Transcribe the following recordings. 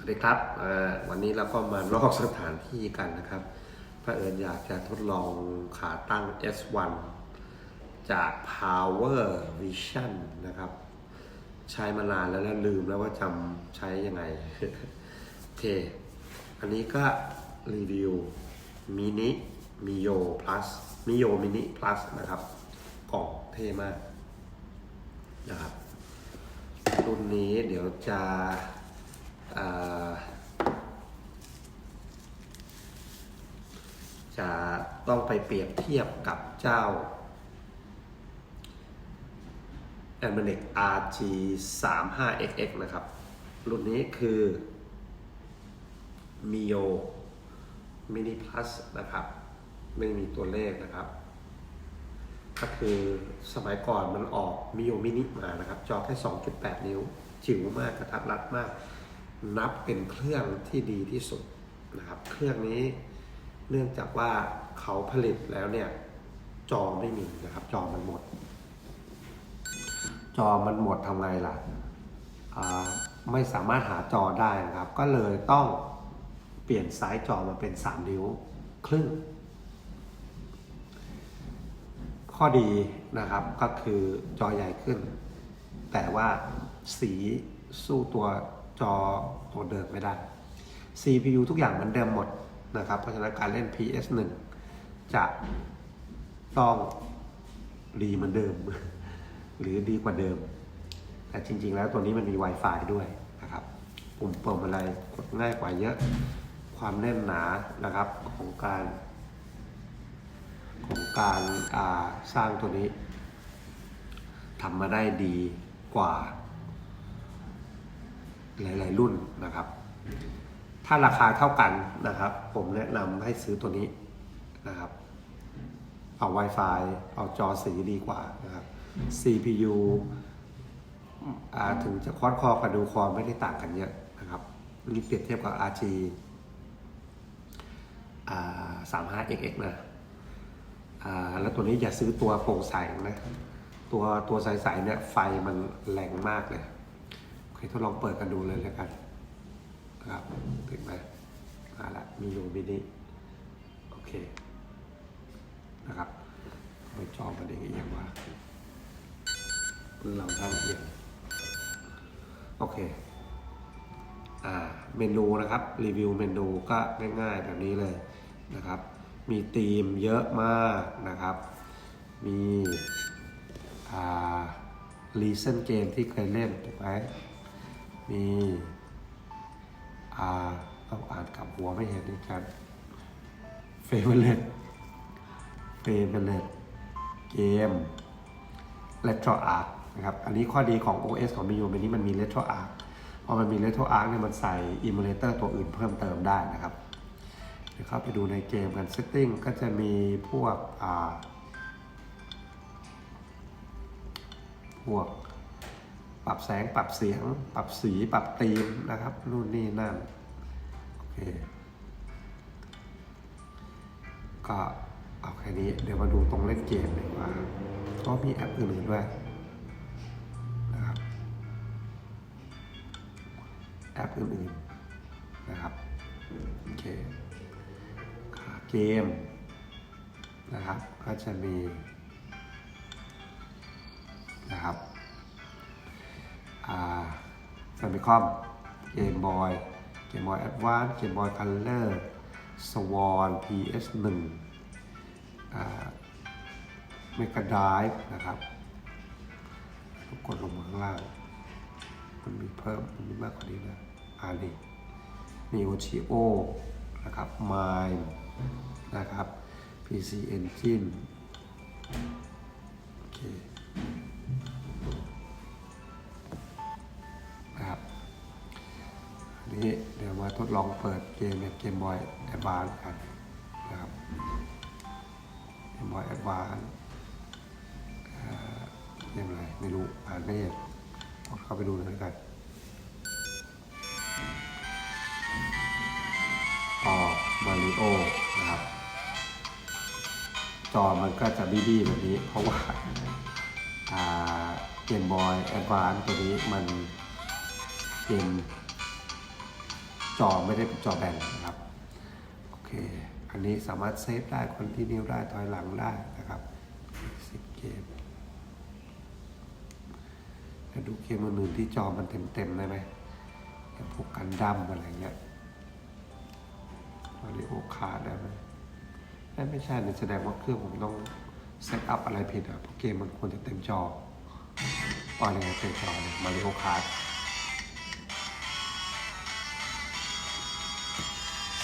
วัสดีครับวันนี้เราก็มานอกสถานที่กันนะครับพระเอิญอยากจะทดลองขาตั้ง S1 จาก Power Vision นะครับ ใช้มานานแล้วแล้วลืมแล้วว่าจำใช้ยังไง โอเค อันนี้ก็รีวิวมินิมิโย plus มิโยมินิ plus นะครับ กล่องเท่มากนะครับรุ่นนี้เดี๋ยวจะ จะต้องไปเปรียบเทียบกับเจ้า a m a n e c RG 3 5 XX นะครับ รุ่นนี้คือ Mio Mini Plus นะครับ ไม่มีตัวเลขนะครับ ก็คือสมัยก่อนมันออกมิโ o มินิมานะครับ จอแค่ 2.8 นิ้ว จิ๋วมากกระทัดรัดมาก นับเป็นเครื่องที่ดีที่สุดนะครับ เครื่องนี้เนื่องจากว่าเขาผลิตแล้วเนี่ยจอไม่มีนะครับ จอมันหมด จอมันหมดทำไงล่ะอ่าไม่สามารถหาจอได้นะครับ ก็เลยต้องเปลี่ยนไซส์จอมาเป็น 3 นิ้วครึ่ง ข้อดีนะครับก็คือจอใหญ่ขึ้น แต่ว่าสีสู้ตัว จอตัวเดิมไม่ได้ CPU ทุกอย่างเหมือนเดิมหมดนะครับ เพราะฉะนั้นการเล่น PS1 จะต้องดีเหมือนเดิม หรือดีกว่าเดิม แต่จริง ๆ แล้วตัวนี้มันมี Wi-Fi ด้วยนะครับ ปุ่มเปิดอะไรกดง่ายกว่าเยอะ ความแน่นหนานะครับของการของการาสร้างตัวนี้ทำมาได้ดีกว่า หลาย ๆ รุ่นนะครับ ถ้าราคาเท่ากันนะครับ ผมแนะนำให้ซื้อตัวนี้นะครับ เอา Wi-Fi เอาจอสีดีกว่านะครับ CPU ถึงจะคอร์ดคอกับดูคอไม่ได้ต่างกันเยอะนะครับนี่เปรียบเทียบกับ RG 35XX นะแล้วตัวนี้อย่าซื้อตัวโปร่งใสนะ ตัวตัวใสๆเนี่ยไฟมันแรงมากเลย เคทดลองเปิดกันดูเลยแล้วกันนะครับถึงไหมมาละมีโยมินิโอเคนะครับไปจอมันเองอีกอย่างว่าเราทำเองโอเคอ่าเมนูนะครับ รีวิวเมนูก็ง่ายๆแบบนี้เลยนะครับ มีธีมเยอะมากนะครับ มีอ่ารีเซนเกมที่เคยเล่นถูกไหม มีอาต้องอ่านกับหัวไม่เห็นอีกครับเฟเวอร์เลตเฟเวอร์เลตเกม Retro Arc นะครับ อันนี้ข้อดีของ OS ของ MIUI นี้มันมี Retro Arc พอมันมี Retro Arc เนี่ยมันใส่ Emulator ตัวอื่นเพิ่มเติมได้นะครับเดี๋ยวเข้าไปดูในเกมกัน Setting ก็จะมีพวกอ่าพวก ปรับแสงปรับเสียง ปรับสีปรับธีมนะครับนู่นนี่นั่นโอเคก็เอาแค่นี้เดี๋ยวมาดูตรงเล่นเกมดีกว่าก็มีแอปอื่นๆด้วยนะครับแอปอื่นๆนะครับโอเคเกมนะครับก็จะมีนะครับ แฟมิคอมเกมบอยเกมบอยแอดวานซ์เกมบอยคัลเลอร์สวอน PS1 อ่าเมกาไดฟ์นะครับกดลงมาข้างล่าง มันมีเพิ่ม มันมีมากกว่านี้นะอาลีมีโอชิโอนะครับมล์นะครับ PC Engine โอเค เดี๋ยวมาทดลองเปิดเกมแบบเกมบอยแอดวานกันนะครับเกมบอยแอดวานเกมอะไรไม่รู้อ่านไม่เห็นเข้าไปดูเลยแล้วกันอ๋อมาริโอนะครับ จอมันก็จะบี้ๆแบบนี้ เพราะว่าอ่าเกมบอยแอดวานตัวนี้มันเกม จอไม่ได้เป็นจอแบนนะครับโอเคอันนี้สามารถเซฟได้คนติเนียได้ถอยหลังได้นะครับสิบเกมแล้วดูเกมอื่นที่จอมันเต็มๆได้ไหมพวกกันดั้มอะไรเงี้ยมาริโอคาร์ได้ไหมไม่ใช่เนี่ยแสดงว่าเครื่องผมต้องเซตอัพอะไรผิดอะเพราะเกมมันควรจะเต็มจออ๋อนี่ไงเต็มจอเนี่ยมาริโอคาร์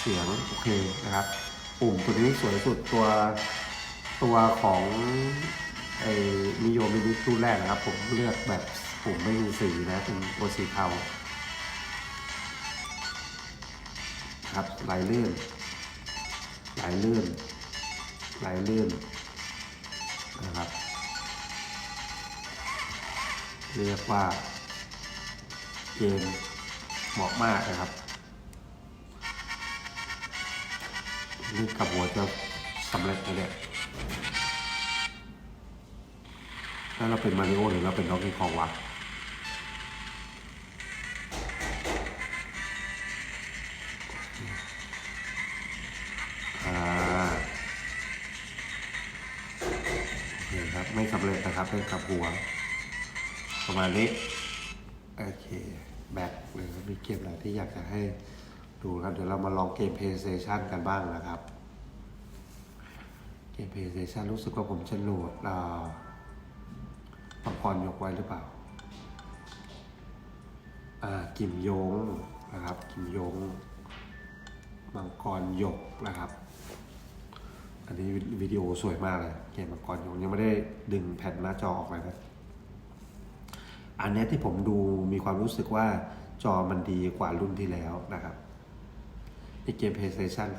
เสียงโอเคนะครับ ปุ่มตัวนี้สวยสุดตัวตัวของไอ้นิโยมินิตู้แรกนะครับ ผมเลือกแบบปุ่มไม่มีสีนะเป็นตัวสีเทาครับไหลลื่นไหลลื่นไหลลื่นนะครับ เรียกว่าเกมเหมาะมากนะครับ นี่กับหัวจะสำเร็จเลยเนี่ยแล้วเราเป็นมาริโอหรือเราเป็นด็อกกี้คองวะอ่าโอเคครับไม่สำเร็จนะครับเป็นกับหัวประมาณนี้โอเคแบ็คหรือมีเกมอะไรที่อยากจะให้ ดูครับเดี๋ยวเรามาลองเกม PlayStation กันบ้างนะครับ เกม PlayStation รู้สึกว่าผมจะโหลดอ่าปังกรยกไว้หรือเปล่า อ่า กิมยงนะครับ กิมยงมังกรหยกนะครับ อันนี้วิดีโอสวยมากเลย เกมมังกรหยกยังไม่ได้ดึงแผ่นหน้าจอออกเลยนะอันนี้ที่ผมดูมีความรู้สึกว่าจอมันดีกว่ารุ่นที่แล้วนะครับ ในเกม PlayStation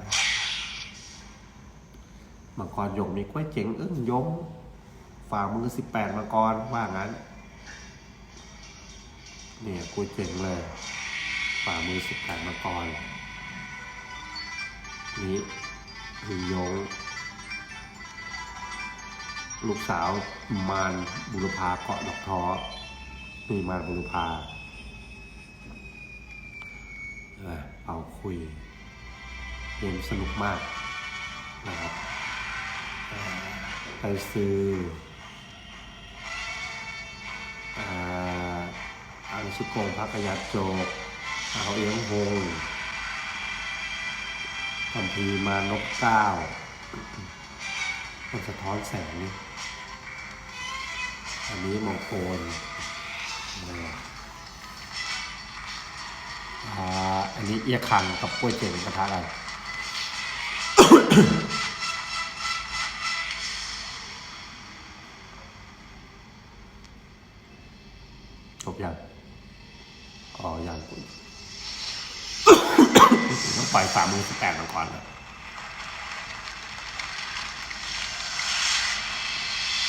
มังกรหยกมีกล้วยเจ๋งอึ้งยมฝ่ามือ18มังกรว่างั้น เนี่ยกล้วยเจ๋งเลย ฝ่ามือ18มังกรนี่หึงยง ลูกสาวมารบุรพาเกาะดอกท้อนี่มารบุรพาเออเอาคุย เกมสนุกมากนะครับไปซื้ออ่าอังสุโกงพักยาโจกเอาเอียงโฮงคัมภีมานกเก้ามันสะท้อนแสง อันนี้มงคลอ่าอันนี้เอียคังกับกล้วยเจ๋งกระทะอะไร จบยังอ๋อยังคุณต้องปล่อยสามมือสแตนมาก่อนนะ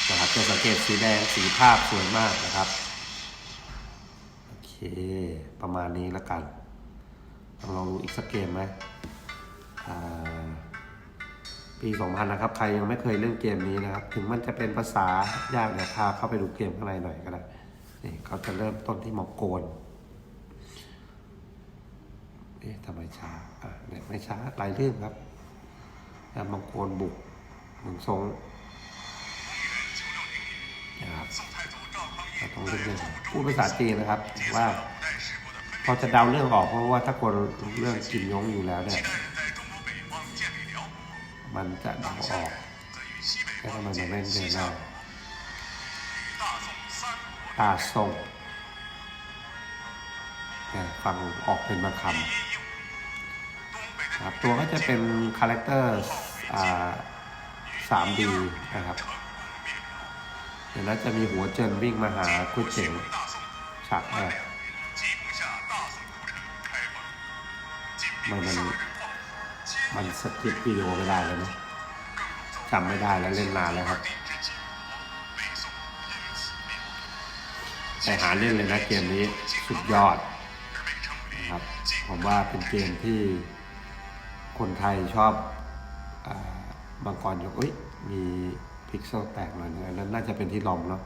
นะครับจะสังเกตสีแดงสีภาพสวยมากนะครับ โอเค ประมาณนี้แล้วกันลองดูอีกสักเกมไหมอ่า ปี 2000 นะครับ ใครยังไม่เคยเล่นเกมนี้นะครับ ถึงมันจะเป็นภาษายากเนี่ยพาเข้าไปดูเกมข้างในหน่อยก็ได้นี่เขาจะเริ่มต้นที่มองโกนเอ๊ะทำไมช้าอะเนี่ยไม่ช้าหลายเรื่องครับอะมองโกนบุกหนึ่งทรงนะครับต้องเรื่องพูดภาษาจีนนะครับว่าพอจะเดาเรื่องออกเพราะว่าถ้าคนเรื่องกิมยงอยู่แล้วเนี่ย มันจะเดาออกแค่ทำไมมันเล่นเรื่องได้ตาส่งฟังออกเป็นบางคำครับตัวก็จะเป็นคาแรคเตอร์อ่า 3D นะครับเดี๋ยวนั้นจะมีหัวเจินวิ่งมาหากุ้ยเจ๋งฉากแรกมันมัน มันสคริปต์วิดีโอไม่ได้แล้วนะจำไม่ได้แล้วเล่นนานแล้วครับแต่หาเล่นเลยนะเกมนี้สุดยอดนะครับผมว่าเป็นเกมที่คนไทยชอบอาบางกรยกเอ้ยมีพิกเซลแตกหน่อยนึงอันนั้นน่าจะเป็นที่ลอมเนาะ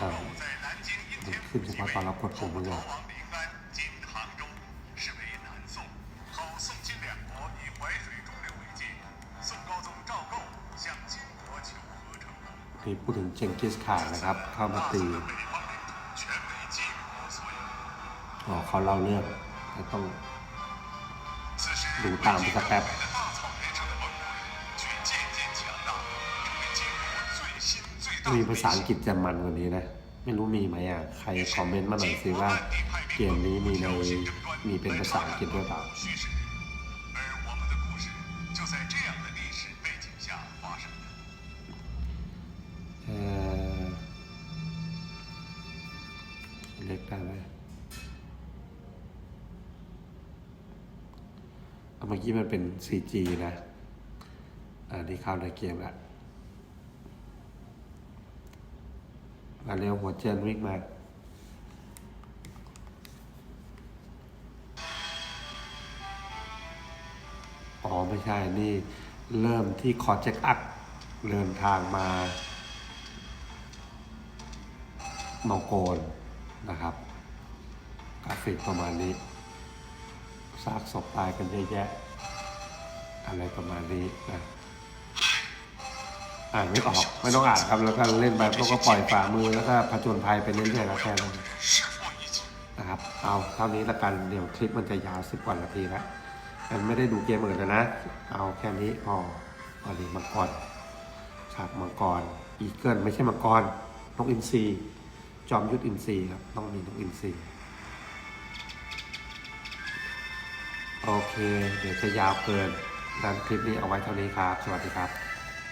อ่ขึ้นเฉพาะตอนเรากดปุ่มมันก่อน มีพูดถึงเจงกิสข่านนะครับ เข้ามาตีอ๋อเขาเล่าเรื่องต้องดูตามไปสักแป๊บมีภาษาอังกฤษจะมันกว่านี้นะ ไม่รู้มีไหมอะ ใครคอมเมนต์มาหน่อยสิว่า เกมนี้มีในมีเป็นภาษาอังกฤษด้วยเปล่า เมื่อกี้มันเป็น CG นะ อันนี้เข้าในเกมละมาเร็วหัวเจนวิ่งมาอ๋อไม่ใช่นี่เริ่มที่คอเจ็กอัพเดินทางมาเมองโกลนะครับ กราฟิกประมาณนี้ ซากศพตายกันเยอะแยะ อะไรประมาณนี้นะอ่านไม่ออกไม่ต้องอ่านครับแล้วก็เล่นไปพวกก็ปล่อยฝ่ามือแล้วก็ผจญภัยไปเรื่อยๆแล้วแค่นั้นนะครับ เอาเท่านี้ละกันเดี๋ยวคลิปมันจะยาวสิบกว่านาทีแล้วมันไม่ได้ดูเกมอื่นแล้วนะ เอาแค่นี้พออลีมังกรฉากมังกรอีเกิลไม่ใช่มังกรนกอินทรีจอมยุทธอินทรีครับต้องมีนกอินทรี โอเค เดี๋ยวจะยาวเกินดังคลิปนี้เอาไว้เท่านี้ครับ สวัสดีครับ